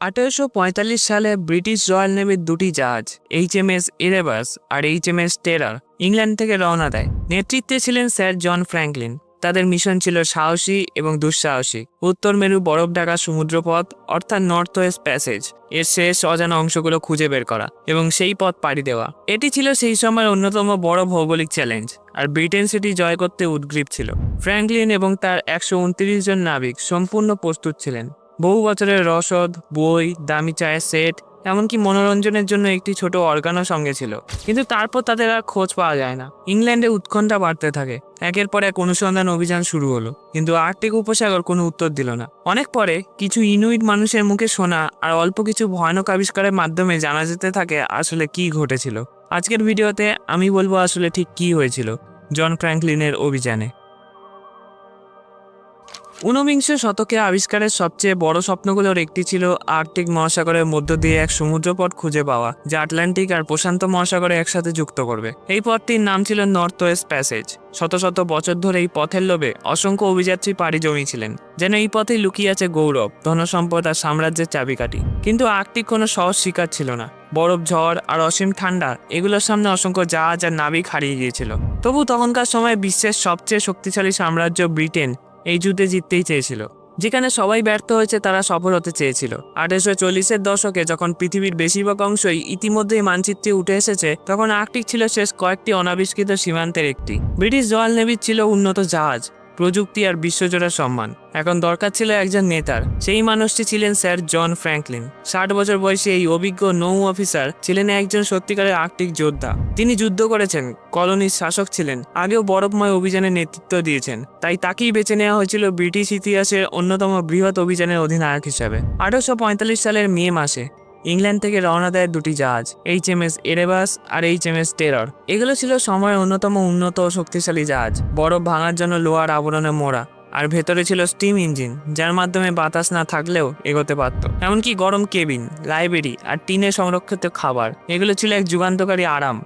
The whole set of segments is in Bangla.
আঠারোশো সালে ব্রিটিশ রয়্যাল নেভির দুটি জাহাজ এইচএমএস ইরেবাস আর এইচএমএস টেরার, ইংল্যান্ড থেকে রওনা দেয়। নেতৃত্বে ছিলেন স্যার জন ফ্র্যাঙ্কলিন। তাদের মিশন ছিল সাহসী এবং দুঃসাহসী। উত্তর মেরু বরফ ঢাকা সমুদ্রপথ, অর্থাৎ নর্থ ওয়েস্ট প্যাসেজ, এর শেষ অজানা অংশগুলো খুঁজে বের করা এবং সেই পথ পাড়ি দেওয়া। এটি ছিল সেই সময়ের অন্যতম বড় ভৌগোলিক চ্যালেঞ্জ, আর ব্রিটেন সেটি জয় করতে উদ্গ্রীব ছিল। ফ্র্যাঙ্কলিন এবং তার একশো উনত্রিশ জন নাবিক সম্পূর্ণ প্রস্তুত ছিলেন। বহু বছরের রসদ, বই, দামি চায়ের সেট, এমনকি মনোরঞ্জনের জন্য একটি ছোট অর্গানও সঙ্গে ছিল। কিন্তু তারপর তাদের আর খোঁজ পাওয়া যায় না। ইংল্যান্ডে উৎকণ্ঠা বাড়তে থাকে। একের পর এক অনুসন্ধান অভিযান শুরু হলো। কিন্তু আর্কটিক উপসাগর কোনো উত্তর দিল না। অনেক পরে কিছু ইনুইট মানুষের মুখে শোনা আর অল্প কিছু ভয়ানক আবিষ্কারের মাধ্যমে জানা যেতে থাকে আসলে কি ঘটেছিল। আজকের ভিডিওতে আমি বলব আসলে ঠিক কি হয়েছিল। জন ফ্র্যাঙ্কলিনের অভিযানে। ঊনবিংশ শতকে আবিষ্কারের সবচেয়ে বড় স্বপ্নগুলোর একটি ছিল আর্কটিক মহাসাগরের মধ্য দিয়ে এক সমুদ্রপথ খুঁজে পাওয়া, যা আটলান্টিক আর প্রশান্ত মহাসাগরে একসাথে যুক্ত করবে। এই পথটির নাম ছিল নর্থ ওয়েস্ট প্যাসেজ। শত শত বছর ধরে এই পথের লোভে অসংখ্য অভিযাত্রী পাড়ি জমিয়েছিলেন, যেন এই পথে লুকিয়ে আছে গৌরব, ধনসম্পদ আর সাম্রাজ্যের চাবিকাঠি। কিন্তু আর্কটিক কোনো সহজ শিকার ছিল না। বরফ, ঝড় আর অসীম ঠান্ডা, এগুলোর সামনে অসংখ্য জাহাজ আর নাবিক হারিয়ে গিয়েছিল। তবু তখনকার সময় বিশ্বের সবচেয়ে শক্তিশালী সাম্রাজ্য ব্রিটেন এই যুদ্ধে জিততেই চেয়েছিল। যেখানে সবাই ব্যর্থ হয়েছে, তারা সফল হতে চেয়েছিল। আঠেরোশো চল্লিশের দশকে যখন পৃথিবীর বেশিরভাগ অংশই ইতিমধ্যেই মানচিত্রে উঠে এসেছে, তখন আর্কটিক ছিল শেষ কয়েকটি অনাবিষ্কৃত সীমান্তের একটি। ব্রিটিশ রয়্যাল নেভির ছিল উন্নত জাহাজ। প্রযুক্তি আর বিশ্বজোড়া সম্মান। এখন দরকার ছিল একজন নেতার। সেই মানুষটি ছিলেন স্যার জন ফ্র্যাঙ্কলিন। ষাট বছর বয়সে এই অভিজ্ঞ নৌ অফিসার ছিলেন একজন সত্যিকারের আর্কটিক যোদ্ধা। তিনি যুদ্ধ করেছেন, কলোনির শাসক ছিলেন, আগেও বরফময় অভিযানের নেতৃত্ব দিয়েছেন। তাই তাকেই বেছে নেওয়া হয়েছিল ব্রিটিশ ইতিহাসের অন্যতম বৃহৎ অভিযানের অধিনায়ক হিসাবে। আঠারোশো পঁয়তাল্লিশ সালের মে মাসে ইংল্যান্ড থেকে রওনা দেয় দুটি জাহাজ, এইচ এম এস এরেবাস আর এইচ এম এস টেরর। এগুলো ছিল সময়ের অন্যতম উন্নত ও শক্তিশালী জাহাজ, বরফ ভাঙার জন্য লোহার আবরণে মোড়া, আর ভেতরে ছিল স্টিম ইঞ্জিন, যার মাধ্যমে বাতাস না থাকলেও এগোতে পারত। এমনকি গরম কেবিন, লাইব্রেরি আর টিনে সংরক্ষিত খাবার, এগুলো ছিল এক যুগান্তকারী আরাম,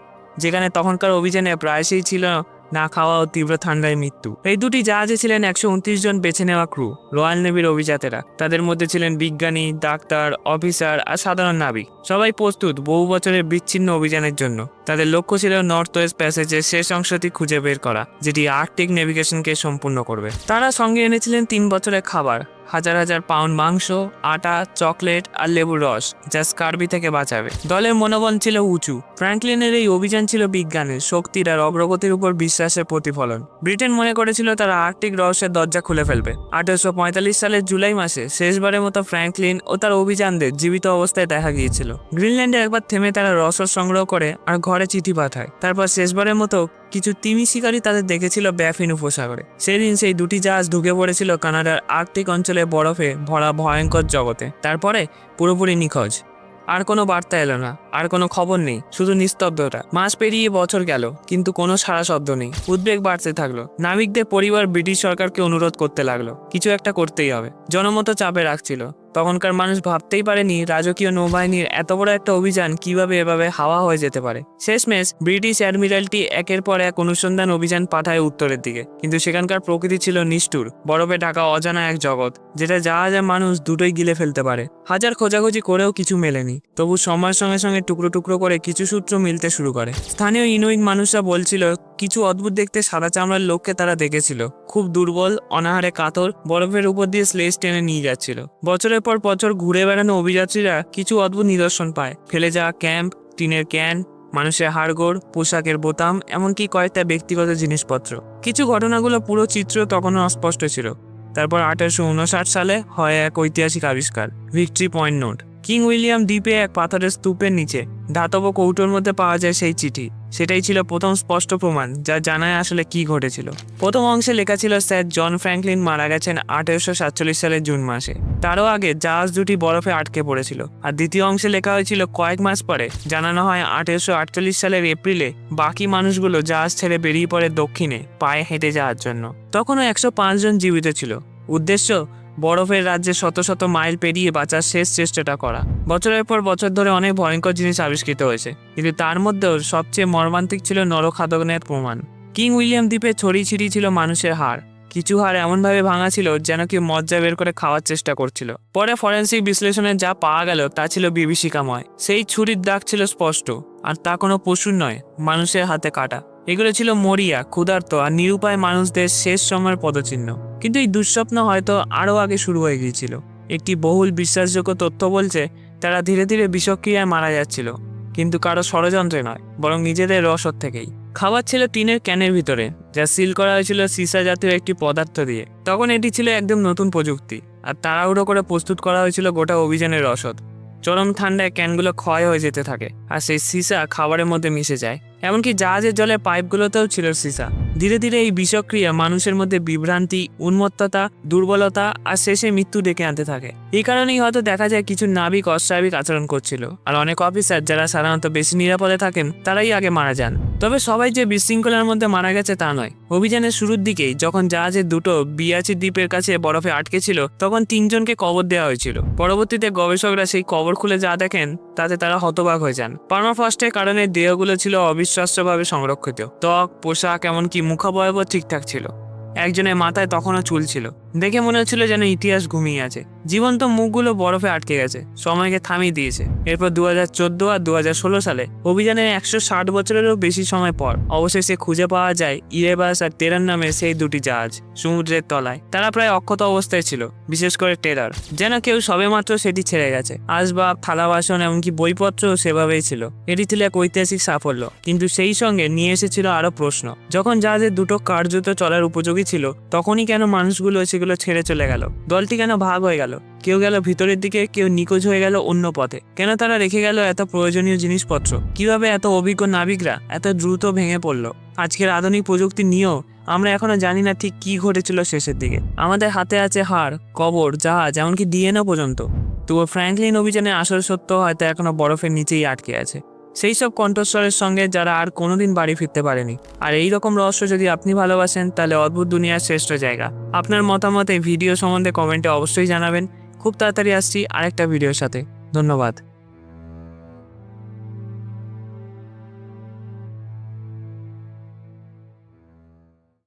যেখানে তখনকার অভিযানে প্রায়শই ছিল না খাওয়া ও তীব্র ঠান্ডায় মৃত্যু। এই দুটি জাহাজে ছিলেন একশো উনত্রিশ জন বেছে নেওয়া ক্রু রয়্যাল নেভির অভিজাতেরা তাদের মধ্যে ছিলেন বিজ্ঞানী, ডাক্তার অফিসার আর সাধারণ নাবিক। সবাই প্রস্তুত বহু বছরের বিচ্ছিন্ন অভিযানের জন্য। তাদের লক্ষ্য ছিল নর্থ ওয়েস্ট প্যাসেজের শেষ অংশটি খুঁজে বের করা, যেটি আর্কটিক নেভিগেশনকে সম্পূর্ণ করবে। তারা সঙ্গে এনেছিলেন তিন বছরের খাবার, হাজার হাজার পাউন্ড মাংস, আটা চকলেট আর লেবুর রস, যা স্কার্বি থেকে বাঁচাবে। দলের মনোবল ছিল উঁচু। ফ্র্যাঙ্কলিনের এই অভিযান ছিল বিজ্ঞানের, শক্তির আর অগ্রগতির উপর বিশ্বাসের প্রতিফলন। ব্রিটেন মনে করেছিল তারা আর্কটিক রহস্যের দরজা খুলে ফেলবে। আঠারোশো পঁয়তাল্লিশ সালের জুলাই মাসে শেষবারের মতো ফ্র্যাঙ্কলিন ও তার অভিযানদের জীবিত অবস্থায় দেখা গিয়েছিল। গ্রিনল্যান্ডে একবার থেমে তারা রসদ সংগ্রহ করে আর ঘরে চিঠি পাঠায়। তারপর শেষবারের মতো কিছু তিমি শিকারী তাদের দেখেছিল ব্যাফিন উপসাগরে। সেদিন সেই দুটি জাহাজ ঢুকে পড়েছিল কানাডার আর্কটিক অঞ্চলে বরফে ভরা ভয়ঙ্কর জগতে। তারপরে পুরোপুরি নিখোঁজ। আর কোনো বার্তা এলো না। আর কোনো খবর নেই, শুধু নিস্তব্ধতা। মাস পেরিয়ে বছর গেল, কিন্তু কোনো সারা শব্দ নেই। উদ্বেগ বাড়তে থাকল। নাবিকদের পরিবার ব্রিটিশ সরকারকে অনুরোধ করতে লাগল, কিছু একটা করতেই হবে। জনমত চাপে রাখছিল। তখনকার মানুষ ভাবতেই পারেনি রাজকীয় নৌবাহিনীর এত বড় একটা অভিযান কীভাবে এভাবে হাওয়া হয়ে যেতে পারে। শেষমেশ ব্রিটিশ অ্যাডমিরালটি একের পর এক অনুসন্ধান অভিযান পাঠায় উত্তরের দিকে। কিন্তু সেখানকার প্রকৃতি ছিল নিষ্ঠুর। বরফে ঢাকা অজানা এক জগৎ, যেটা জাহাজ আর মানুষ দুটোই গিলে ফেলতে পারে। হাজার খোঁজাখুঁজি করেও কিছু মেলেনি। তবু সময়ের সঙ্গে সঙ্গে টুকরো টুকরো করে কিছু সূত্র মিলতে শুরু করে। স্থানীয় ইনুইট মানুষরা বলছিল, কিছু অদ্ভুত দেখতে সাদা চামড়ার লোককে তারা দেখেছিল। খুব দুর্বল, অনাহারে কাতর, বরফের উপর দিয়ে স্লেজ টেনে নিয়ে যাচ্ছিল। বছরের পর বছর ঘুরে বেড়ানো অভিযাত্রীরা কিছু অদ্ভুত নিদর্শন পায়। ফেলে যাওয়া ক্যাম্প, টিনের ক্যান, মানুষের হাড়গোড়, পোশাকের বোতাম, এমনকি কয়েকটা ব্যক্তিগত জিনিসপত্র। কিছু ঘটনাগুলো পুরো চিত্র তখনও অস্পষ্ট ছিল। তারপর আঠারোশো উনষাট সালে হয় এক ঐতিহাসিক আবিষ্কার, victory point note. King William দ্বীপে এক পাথরের স্তূপের নিচে, ধাতব কৌটোর মধ্যে পাওয়া যায় সেই চিঠি। সেটাই ছিল প্রথম স্পষ্ট প্রমাণ, যা জানায় আসলে কি ঘটেছিল। প্রথম অংশে লেখা ছিল স্যার জন ফ্র্যাঙ্কলিন মারা গেছেন আঠেরোশো সাতচল্লিশ সালের জুন মাসে। তারও আগে জাহাজ দুটি বরফে আটকে পড়েছিল। আর দ্বিতীয় অংশে লেখা হয়েছিল কয়েক মাস পরে, জানানো হয় আঠেরোশো আটচল্লিশ সালের এপ্রিলে বাকি মানুষগুলো জাহাজ ছেড়ে বেরিয়ে পড়ে দক্ষিণে, পায়ে হেঁটে যাওয়ার জন্য। তখনও একশো পাঁচ জন জীবিত ছিল। উদ্দেশ্য বরফের রাজ্যে শত শত মাইল পেরিয়ে বাঁচার শেষ চেষ্টাটা করা। বছরের পর বছর ধরে অনেক ভয়ঙ্কর জিনিস আবিষ্কৃত হয়েছে, কিন্তু তার মধ্যেও সবচেয়ে মর্মান্তিক ছিল নরখাদনের প্রমাণ। কিং উইলিয়াম দ্বীপে ছড়িয়ে ছিটিয়ে ছিল মানুষের হাড়। কিছু হাড় এমনভাবে ভাঙা ছিল যেন কি মজ্জা বের করে খাওয়ার চেষ্টা করছিল। পরে ফরেন্সিক বিশ্লেষণে যা পাওয়া গেল তা ছিল বিভীষিকাময়। সেই ছুরির দাগ ছিল স্পষ্ট, আর তা কোনো পশুর নয়, মানুষের হাতে কাটা। এগুলো ছিল মরিয়া, ক্ষুধার্ত আর নিরুপায় মানুষদের শেষ সময়ের পদচিহ্ন। কিন্তু এই দুঃস্বপ্ন হয়তো আরও আগে শুরু হয়ে গিয়েছিল। একটি বহুল বিশ্বাসযোগ্য তথ্য বলছে, তারা ধীরে ধীরে বিষক্রিয়ায় মারা যাচ্ছিল। কিন্তু কারও ষড়যন্ত্রে নয়, বরং নিজেদের রসদ থেকেই। খাবার ছিল টিনের ক্যানের ভিতরে, যা সিল করা হয়েছিল সিসা জাতীয় একটি পদার্থ দিয়ে। তখন এটি ছিল একদম নতুন প্রযুক্তি, আর তাড়াহুড়ো করে প্রস্তুত করা হয়েছিল গোটা অভিযানের রসদ। চরম ঠান্ডায় ক্যানগুলো ক্ষয় হয়ে যেতে থাকে, আর সেই সিসা খাবারের মধ্যে মিশে যায়। এমনকি জাহাজের জলে পাইপগুলোতেও ছিল সিসা। ধীরে ধীরে এই বিষক্রিয়া মানুষের মধ্যে বিভ্রান্তি, উন্মত্ততা, দুর্বলতা আর শেষে মৃত্যু ডেকে আনতে থাকে। এই কারণেই হয়তো দেখা যায় কিছু নাবিক অস্বাভাবিক আচরণ করছিল। আর অনেক অফিসার যারা সাধারণত বেশি নিরাপদে থাকেন, তারাই আগে মারা যান। তবে সবাই যে বিশৃঙ্খলার মধ্যে মারা গেছে তা নয়। অভিযানের শুরুর দিকেই যখন জাহাজের দুটো বিয়াচি দ্বীপের কাছে বরফে আটকে ছিল, তখন তিনজনকে কবর দেওয়া হয়েছিল। পরবর্তীতে গবেষকরা সেই কবর খুলে যা দেখেন, তাতে তারা হতবাক হয়ে যান। পার্মাফাস্টের কারণে দেহগুলো ছিল অবিশ্বাস্যভাবে সংরক্ষিত। ত্বক, পোশাক, এমনকি মুখাবয়ব ঠিকঠাক ছিল। একজনের মাথায় তখনও চুল ছিল। দেখে মনে হচ্ছিল যেন ইতিহাস ঘুমিয়ে আছে। জীবন্ত মুখগুলো বরফে আটকে গেছে। সময়কে থামিয়ে দিয়েছে। এরপর দু হাজার চোদ্দ আর দু হাজার ষোলো সালে অভিযানের একশো ষাট বছরেরও বেশি সময় পর অবশেষে খুঁজে পাওয়া যায় ইরেবাস আর টেরার নামে সেই দুটি জাহাজ সমুদ্রের তলায়। তারা প্রায় অক্ষত অবস্থায় ছিল, বিশেষ করে টেরার। যেন কেউ সবেমাত্র সেটি ছেড়ে গেছে। আসবাব থালা বাসন এমনকি বইপত্র সেভাবেই ছিল। এটি ছিল এক ঐতিহাসিক সাফল্য। কিন্তু সেই সঙ্গে নিয়ে এসেছিল আরও প্রশ্ন। যখন জাহাজের দুটো কার্যত চলার উপযোগী ছিল, তখনই কেন মানুষগুলো সেগুলো ছেড়ে চলে গেল। দলটি কেন ভাগ হয়ে গেল? কেউ গেল ভিতরের দিকে, কেউ নিখোঁজ হয়ে গেল অন্য পথে। কেন তারা রেখে গেল এত প্রয়োজনীয় জিনিসপত্র? কীভাবে এত অভিজ্ঞ নাবিকরা এত দ্রুত ভেঙে পড়ল? আজকের আধুনিক প্রযুক্তি নিয়েও আমরা এখনও জানি না ঠিক কি ঘটেছিল শেষের দিকে। আমাদের হাতে আছে হাড়, কবর, জাহাজ, এমনকি ডিএনও পর্যন্ত। তবুও ফ্র্যাঙ্কলিন অভিযানের আসল সত্য হয়তো এখনও বরফের নিচেই আটকে আছে। সেই সব কণ্ঠস্বরের সঙ্গে যারা আর কোনোদিন বাড়ি ফিরতে পারেনি। আর এই রকম রহস্য যদি আপনি ভালোবাসেন, তাহলে অদ্ভুত দুনিয়ার শ্রেষ্ঠ জায়গা। আপনার মতামত এই ভিডিও সম্বন্ধে কমেন্টে অবশ্যই জানাবেন। খুব তাড়াতাড়ি আসছি আরেকটা ভিডিওর সাথে। ধন্যবাদ।